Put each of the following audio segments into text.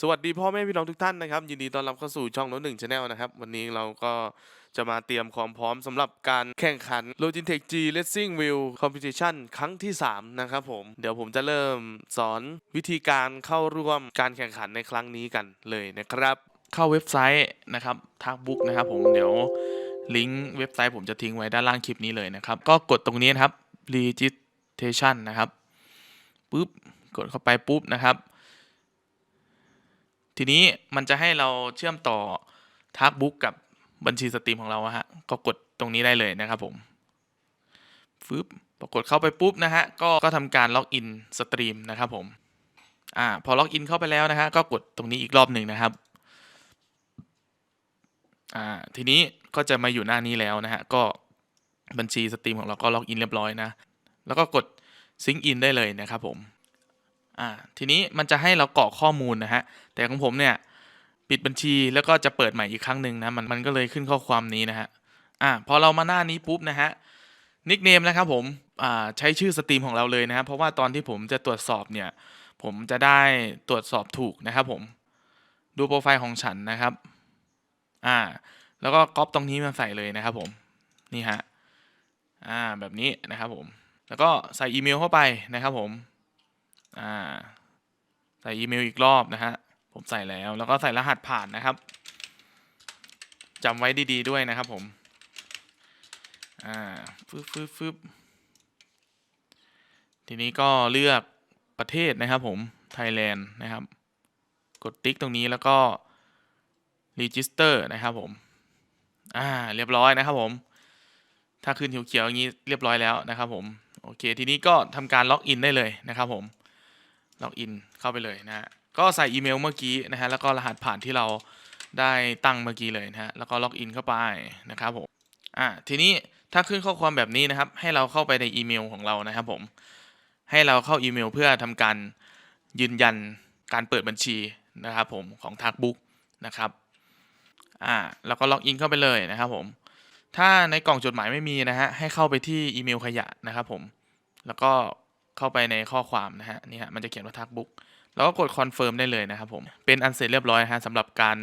สวัสดีพ่อแม่พี่น้องทุกท่านนะครับยินดีต้อนรับเข้าสู่ช่องโน้ตหนึ่งชาแนลนะครับ วันนี้เราก็จะมาเตรียมความพร้อมสำหรับการแข่งขัน Logitech G Racing Wheel Competition ครั้งที่ 3 นะครับผม เดี๋ยวผมจะเริ่มสอนวิธีการเข้าร่วมการแข่งขันในครั้งนี้กันเลยนะครับ เข้าเว็บไซต์นะครับทักบุ๊กนะครับผมเดี๋ยวลิงก์เว็บไซต์ผมจะทิ้งไว้ด้านล่างคลิปนี้เลยนะครับ ก็กดตรงนี้นะครับ registration นะครับปุ๊บกดเข้าไปปุ๊บนะครับ ทีนี้มันจะให้เราเชื่อมต่อทักบุ๊กกับบัญชีสตรีมของเราฮะก็กดตรงนี้ได้เลยนะครับผมฟึบพอกดเข้าไปปุ๊บนะฮะก็ก็ทำการล็อกอินสตรีมนะครับผมอ่าพอล็อกอินเข้าไปแล้วนะฮะก็กดตรงนี้อีกรอบหนึ่งนะครับอ่าทีนี้ก็จะมาอยู่หน้านี้แล้วนะฮะก็บัญชีสตรีมของเราก็ล็อกอินเรียบร้อยนะ แล้วก็กดซิงอินได้เลยนะครับผม อ่าทีนี้มันจะให้เรากรอกข้อมูลนะฮะแต่ของผมเนี่ยปิดบัญชีแล้วก็จะเปิดใหม่อีกครั้งหนึ่งนะมันมันก็เลยขึ้นข้อความนี้นะฮะอ่าพอเรามาหน้านี้ปุ๊บนะฮะนิกเนมนะครับผมอ่าใช้ชื่อสตรีมของเราเลยนะครับเพราะว่าตอนที่ผมจะตรวจสอบเนี่ยผมจะได้ตรวจสอบถูกนะครับผมดูโปรไฟล์ของฉันนะครับอ่าแล้วก็ก๊อปตรงนี้มาใส่เลยนะครับผมนี่ฮะอ่าแบบนี้นะครับผมแล้วก็ใส่อีเมลเข้าไปนะครับผม อ่าใส่อีเมลอีกรอบนะฮะผมใส่แล้วแล้วก็ใส่รหัสผ่านนะครับจำไว้ดีๆด้วยนะครับผมอ่าฟึบฟึบฟึบทีนี้ก็เลือกประเทศนะครับผมไทยแลนด์นะครับ กดติ๊กตรงนี้แล้วก็ register นะครับผมอ่าเรียบร้อยนะครับผม ถ้าขึ้นเขียวๆอย่างนี้เรียบร้อยแล้วนะครับผม โอเค ทีนี้ก็ทำการล็อกอินได้เลยนะครับผม ล็อกอินเข้าไปเลยนะฮะก็ใส่อีเมลเมื่อกี้นะฮะแล้วก็รหัสผ่านที่เราได้ตั้งเมื่อกี้เลยนะฮะแล้วก็ล็อกอินเข้าไปนะครับผมอ่าทีนี้ถ้าขึ้นข้อความแบบนี้นะครับ ให้เราเข้าไปในอีเมลของเรานะครับผมให้เราเข้าอีเมลเพื่อทำการยืนยันการเปิดบัญชีนะครับผมของทักบุ๊กนะครับอ่าแล้วก็ล็อกอินเข้าไปเลยนะครับผมถ้าในกล่องจดหมายไม่มีนะฮะให้เข้าไปที่อีเมลขยะนะครับผมแล้วก็ เข้าไปในข้อความนะฮะนี่ฮะมันจะเขียนว่าทักบุ๊กแล้วก็กดคอนเฟิร์มได้เลยนะครับผมเป็นอันเสร็จเรียบร้อยฮะสำหรับการ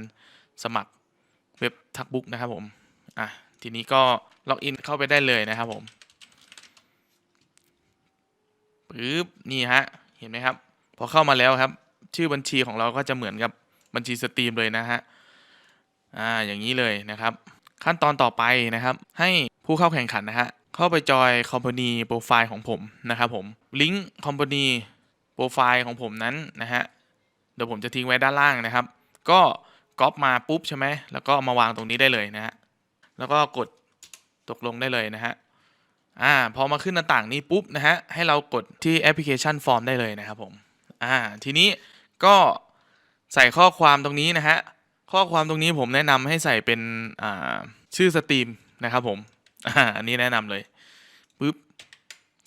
สมัครเว็บทักบุ๊กนะครับผมอะทีนี้ก็ล็อกอินเข้าไปได้เลยนะครับผมปึ๊บนี่ฮะเห็นไหมครับ พอเข้ามาแล้วครับ ชื่อบัญชีของเราก็จะเหมือนกับบัญชีสตรีมเลยนะฮะอ่าอย่างนี้เลยนะครับ ขั้นตอนต่อไปนะครับ ให้ผู้เข้าแข่งขันนะฮะ เข้าไปจอยคอมพานีโปรไฟล์ของผมนะครับผมลิงก์คอมพานีโปรไฟล์ของผมนั้นนะฮะเดี๋ยวผมจะทิ้งไว้ด้านล่างนะครับ ก็ก๊อปมาปุ๊บใช่ไหมแล้วก็มาวางตรงนี้ได้เลยนะฮะแล้วก็กดตกลงได้เลยนะฮะอ่าพอมาขึ้นหน้าต่างนี้ปุ๊บนะฮะให้เรากดที่แอปพลิเคชันฟอร์มได้เลยนะครับผมอ่าทีนี้ก็ใส่ข้อความตรงนี้นะฮะข้อความตรงนี้ผมแนะนำให้ใส่เป็นอ่าชื่อสตรีมนะครับผม อ่าอันนี้แนะนำเลยปุ๊บ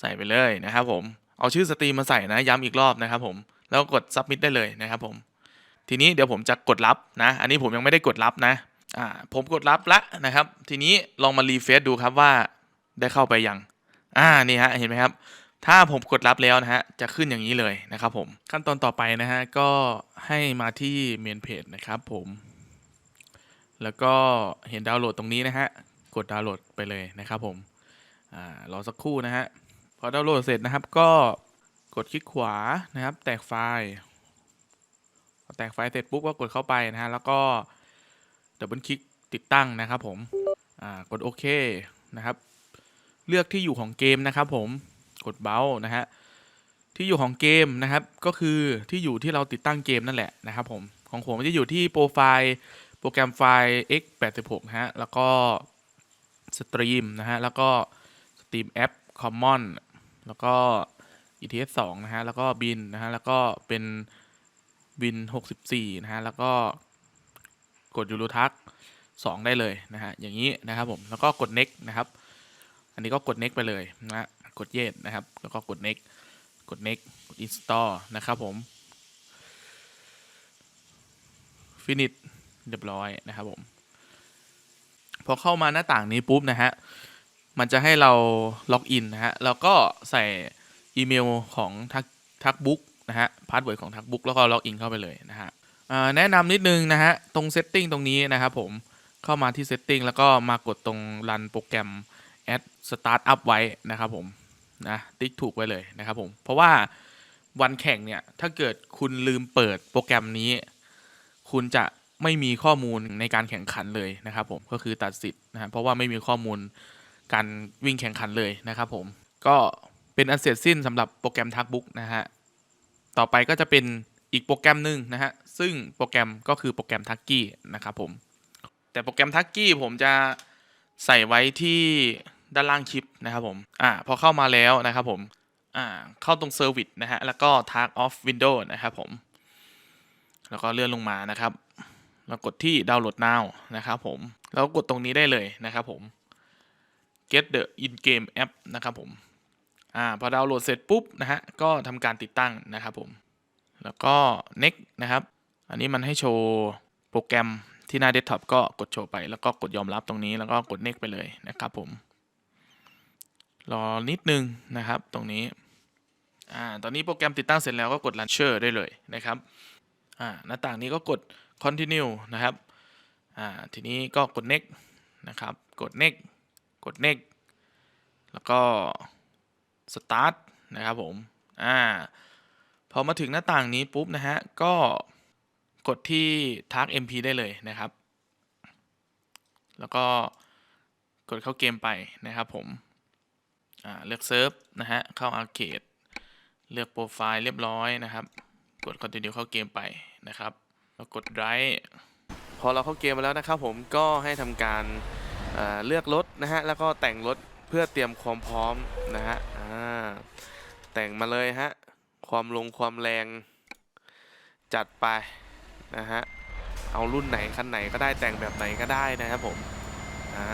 ใส่ไปเลยนะครับผมเอาชื่อสตรีมมาใส่นะย้ำอีกรอบนะครับผมแล้วกด submit ได้เลยนะครับผมทีนี้เดี๋ยวผมจะกดรับนะ อันนี้ผมยังไม่ได้กดรับนะอ่าผมกดรับละนะครับ ทีนี้ลองมารีเฟซดูครับว่าได้เข้าไปยังอ่านี่ฮะเห็นไหมครับ ถ้าผมกดรับแล้วนะฮะจะขึ้นอย่างนี้เลยนะครับผมขั้นตอนต่อไปนะฮะก็ให้มาที่เมนเพจนะครับผม แล้วก็เห็นดาวน์โหลดตรงนี้นะฮะ กดดาวน์โหลดไปเลยนะครับผมอรอสักครู่นะฮะพอดาวน์โหลดเสร็จนะครับก็กดคลิกขวานะครับ แตกไฟล์แตกไฟล์เสร็จปุ๊บก็กดเข้าไปนะฮะแล้วก็ดับเบิลคลิกติดตั้งนะครับผมกดโอเคนะครับ เลือกที่อยู่ของเกมนะครับผมกดเบลนะฮะที่อยู่ของเกมนะครับ ก็คือที่อยู่ที่เราติดตั้งเกมนั่นแหละนะครับผมของผมจะอยู่ที่โปรไฟล์โปรแกรมไฟล์ x86 ฮะแล้วก็ สตรีมนะฮะ แล้วก็สตรีมแอป Common แล้วก็ ETS 2นะฮะ แล้วก็บินนะฮะ แล้วก็เป็นบิน 64 นะฮะ แล้วก็กดยูโรทัก2ได้เลยนะฮะ อย่างนี้นะครับผม แล้วก็กด next นะครับ อันนี้ก็กด next ไปเลยนะฮะกด yes นะครับ แล้วก็กด next กด next กด install นะครับผม finish เรียบร้อยนะครับผม พอเข้ามาหน้าต่างนี้ปุ๊บนะฮะ มันจะให้เราล็อกอินนะฮะ แล้วก็ใส่อีเมลของทักทักบุ๊กนะฮะ พาสเวิร์ดของทักบุ๊กแล้วก็ล็อกอินเข้าไปเลยนะฮะแนะนำนิดนึงนะฮะ ตรง setting ตรงนี้นะครับผม เข้ามาที่ setting แล้วก็มากดตรง run โปรแกรม add startup ไว้นะครับผม นะ ติ๊กถูกไว้เลยนะครับผม เพราะว่าวันแข่งเนี่ย ถ้าเกิดคุณลืมเปิดโปรแกรมนี้ คุณจะ ไม่มีข้อมูลในการแข่งขันเลยนะครับผมก็คือตัดสิทธิ์นะเพราะว่าไม่มีข้อมูลการวิ่งแข่งขันเลยนะครับผมก็เป็นอันเสร็จสิ้นสำหรับโปรแกรมทักบุ๊กนะฮะต่อไปก็จะเป็นอีกโปรแกรมหนึ่งนะฮะซึ่งโปรแกรมก็คือโปรแกรมทักกี้นะครับผมแต่โปรแกรมทักกี้ผมจะใส่ไว้ที่ด้านล่างคลิปนะครับผมอ่าพอเข้ามาแล้วนะครับผมอ่าเข้าตรง Service นะฮะแล้วก็ Tag off Window นะครับผมแล้วก็เลื่อนลงมานะครับ แล้วกดที่ Download Now นะครับผมแล้วกดตรงนี้ได้เลยนะครับผม Get the in-game app นะครับผมอ่าพอดาวน์โหลดเสร็จปุ๊บนะฮะก็ทำการติดตั้งนะครับผม แล้วก็ next นะครับ อันนี้มันให้โชว์โปรแกรมที่หน้าเดสก์ท็อปก็กดโชว์ไป แล้วก็กดยอมรับตรงนี้แล้วก็กด next ไปเลยนะครับผม รอนิดนึงนะครับตรงนี้อ่าตอนนี้โปรแกรมติดตั้งเสร็จแล้วก็กด launcher ได้เลยนะครับอ่าหน้าต่างนี้ก็กด continue นะครับอ่าทีนี้ก็กด next นะครับ กด next กด next แล้วก็ start นะครับผมอ่าพอมาถึงหน้าต่างนี้ปุ๊บนะฮะก็กดที่ Tag MP ได้เลยนะครับ แล้วก็กดเข้าเกมไปนะครับผมอ่าเลือกเซิร์ฟนะฮะ เข้าอาร์เคดเลือกโปรไฟล์เรียบร้อยนะครับ กด continue เข้าเกมไปนะครับ แล้วกด drive พอเราเข้าเกมมาแล้วนะครับผมก็ให้ทำการเเลือกรถนะฮะแล้วก็แต่งรถเพื่อเตรียมความพร้อมนะฮะอ่าแต่งมาเลยฮะความลงความแรงจัดไปนะฮะเอารุ่นไหนคันไหนก็ได้แต่งแบบไหนก็ได้นะครับผมอ่า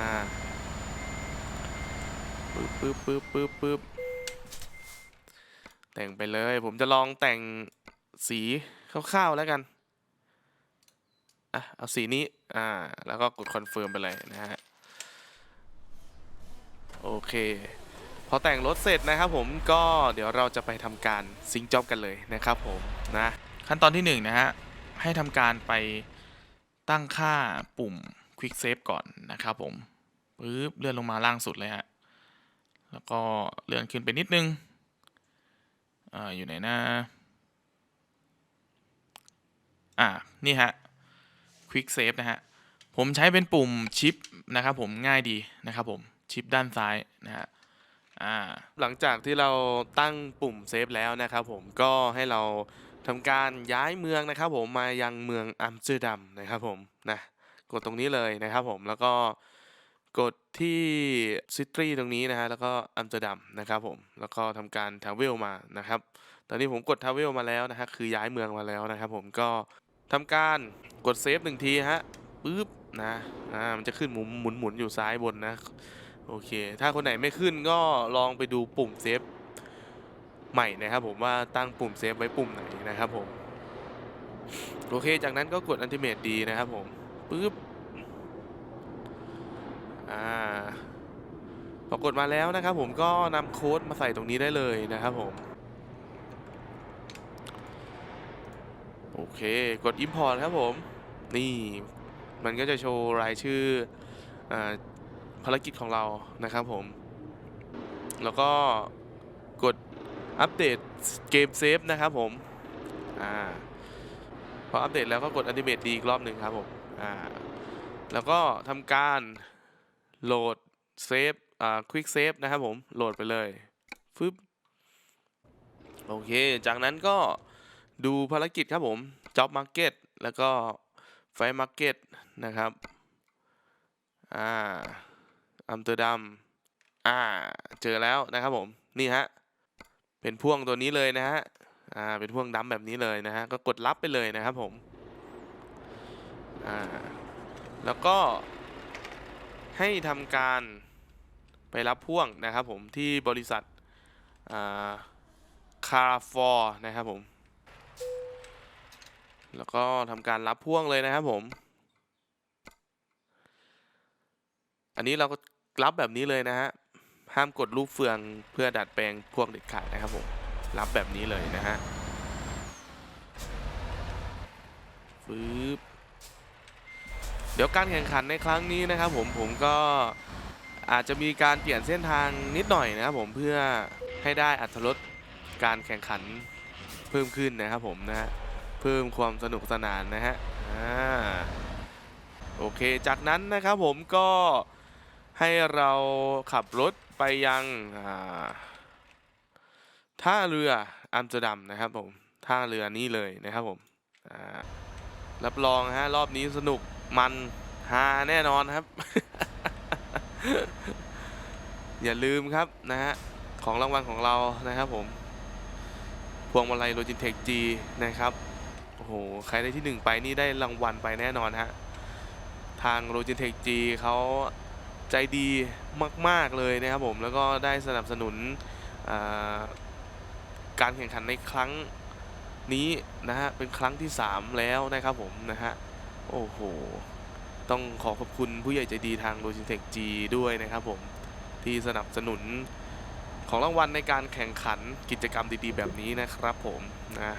ปึ๊บปึ๊บปึ๊บปึ๊บปึ๊บแต่งไปเลย ผมจะลองแต่งสีคร่าวๆแล้วกัน อะเอาสีนี้อ่าแล้วก็กดคอนเฟิร์มไปเลยนะฮะโอเคพอแต่งรถเสร็จนะครับผมก็เดี๋ยวเราจะไปทำการซิงจ็อบกันเลยนะครับผมนะขั้นตอนที่1นงนะฮะให้ทำการไปตั้งค่าปุ่ม Quick Save ก่อนนะครับผมปึ๊บเลื่อนลงมาล่างสุดเลยฮะแล้วก็เลื่อนขึ้นไปนิดนึงอ่าอยู่ไหนนะอ่านี่ฮะ Quick Save นะฮะ ผมใช้เป็นปุ่มชิปนะครับผมง่ายดีนะครับผมชิปด้านซ้ายนะฮะหลังจากที่เราตั้งปุ่มเซฟแล้วนะครับผมก็ให้เราทำการย้ายเมืองนะครับผมมายังเมืองอัมสเตอร์ดัมนะครับผมนะกดตรงนี้เลยนะครับผมแล้วก็กดที่ซิตรีตรงนี้นะฮะแล้วก็อัมสเตอร์ดัมนะครับผมแล้วก็ทำการทาวเวลมานะครับตอนนี้ผมกดทาวเวลมาแล้วนะฮะคือย้ายเมืองมาแล้วนะครับผมก็ ทำการกดเซฟหนึ่งทีฮะปึ๊บนะอ่ามันจะขึ้นหมุนหมุนหมุนอยู่ซ้ายบนนะ โอเค ถ้าคนไหนไม่ขึ้นก็ลองไปดูปุ่มเซฟใหม่นะครับผมว่าตั้งปุ่มเซฟไว้ปุ่มไหนนะครับผม โอเค จากนั้นก็กด Ultimate D นะครับผมปึ๊บอ่าพอกดมาแล้วนะครับผมก็นำโค้ดมาใส่ตรงนี้ได้เลยนะครับผม อเค กด Import ครับผม นี่มันก็จะโชว์รายชื่ออภารกิจของเรานะครับผม แล้วก็กดอัปเดตเกมเซฟนะครับผมอ่าพออัปเดตแล้วก็กด Ultimate D อีกรอบหนึ่งครับผมอ่าแล้วก็ทำการโหลดเซฟอ่า Quick Save นะครับผม โหลดไปเลยฟึบโอเค จากนั้นก็ ดูภารกิจครับผม Job Market แล้วก็ Fight Market นะครับ อ่า อัมเตอร์ดัม อ่า เจอแล้วนะครับผม นี่ฮะ เป็นพ่วงตัวนี้เลยนะฮะ อ่า เป็นพ่วงดำแบบนี้เลยนะฮะ ก็กดรับไปเลยนะครับผม อ่า แล้วก็ให้ทำการไปรับพ่วงนะครับผมที่บริษัท อ่า คาร์ฟอร์นะครับผม แล้วก็ทำการรับพ่วงเลยนะครับผม อันนี้เราก็รับแบบนี้เลยนะฮะ ห้ามกดรูปเฟืองเพื่อดัดแปลงพ่วกเด็ดขาดนะครับผม รับแบบนี้เลยนะฮะฟืบเดี๋ยวการแข่งขันในครั้งนี้นะครับผมผมก็อาจจะมีการเปลี่ยนเส้นทางนิดหน่อยนะครับผมเพื่อให้ได้อัตรสการแข่งขันเพิ่มขึ้นนะครับผมนะฮะ เพิ่มความสนุกสนานนะฮะอ่าโอเค จากนั้นนะครับผมก็ให้เราขับรถไปยังท่าเรืออัมสเตอร์ดัมนะครับผมท่าเรือนี้เลยนะครับผมอ่ารับรองฮะรอบนี้สนุกมันฮาแน่นอนครับ อย่าลืมครับนะฮะของรางวัลของเรานะครับผมพวงมาลัยโลจินเทคจีนะครับ อ้โห ใครได้ที่หนึ่งไปนี่ได้รางวัลไปแน่นอนฮะ ทางโลจินเทคจีเขาใจดีมาก ๆ เลยนะครับผม แล้วก็ได้สนับสนุนการแข่งขันในครั้งนี้นะฮะ เป็นครั้งที่ 3 แล้วนะครับผมนะฮะ โอ้โห ต้องขอขอบคุณผู้ใหญ่ใจดีทาง Logitech G ด้วยนะครับผมที่สนับสนุนของรางวัลในการแข่งขันกิจกรรมดีๆ แบบนี้นะครับผมนะ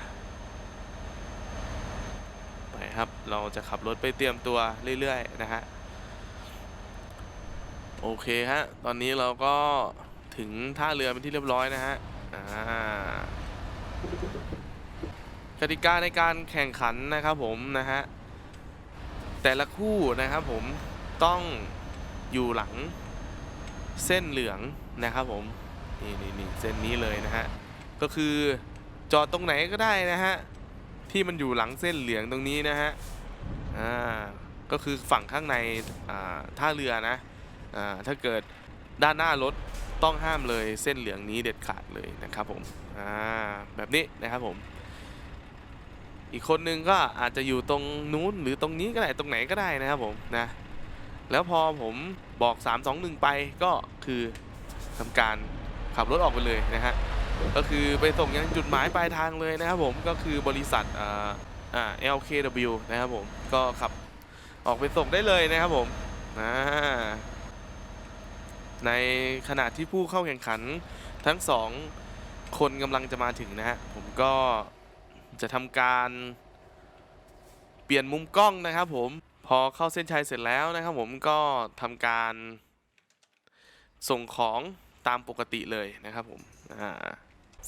ไปครับ เราจะขับรถไปเตรียมตัวเรื่อยๆนะฮะ โอเคฮะ ตอนนี้เราก็ถึงท่าเรือเป็นที่เรียบร้อยนะฮะกติกาในการแข่งขันนะครับผมนะฮะ แต่ละคู่นะครับผมต้องอยู่หลังเส้นเหลืองนะครับผมนี่นี่นี่เส้นนี้เลยนะฮะ ก็คือจอดตรงไหนก็ได้นะฮะ ที่มันอยู่หลังเส้นเหลืองตรงนี้นะฮะอ่าก็คือฝั่งข้างในอ่าท่าเรือนะอ่าถ้าเกิดด้านหน้ารถต้องห้ามเลยเส้นเหลืองนี้เด็ดขาดเลยนะครับผมอ่าแบบนี้นะครับผม อีกคนนึงก็อาจจะอยู่ตรงนู้นหรือตรงนี้ก็ได้ตรงไหนก็ได้นะครับผมนะแล้วพอผมบอก 3 2 1 ไปก็คือทำการขับรถออกไปเลยนะฮะ ก็คือไปส่งยังจุดหมายปลายทางเลยนะครับผมก็คือบริษัทอ่าอ่า LKW นะครับผมก็ขับออกไปส่งได้เลยนะครับผมอ่าในขณะที่ผู้เข้าแข่งขันทั้งสองคนกำลังจะมาถึงนะฮะผมก็จะทำการเปลี่ยนมุมกล้องนะครับผมพอเข้าเส้นชัยเสร็จแล้วนะครับผมก็ทำการส่งของ ตามปกติเลยนะครับผม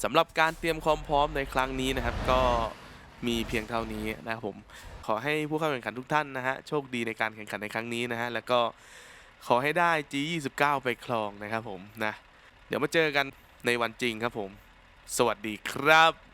สำหรับการเตรียมความพร้อมในครั้งนี้นะครับ ก็มีเพียงเท่านี้นะครับผมขอให้ผู้เข้าแข่งขันทุกท่านนะฮะโชคดีในการแข่งขันในครั้งนี้นะฮะแล้วก็ขอให้ได้ G29 ไปครองนะครับผมนะเดี๋ยวมาเจอกันในวันจริงครับผม สวัสดีครับ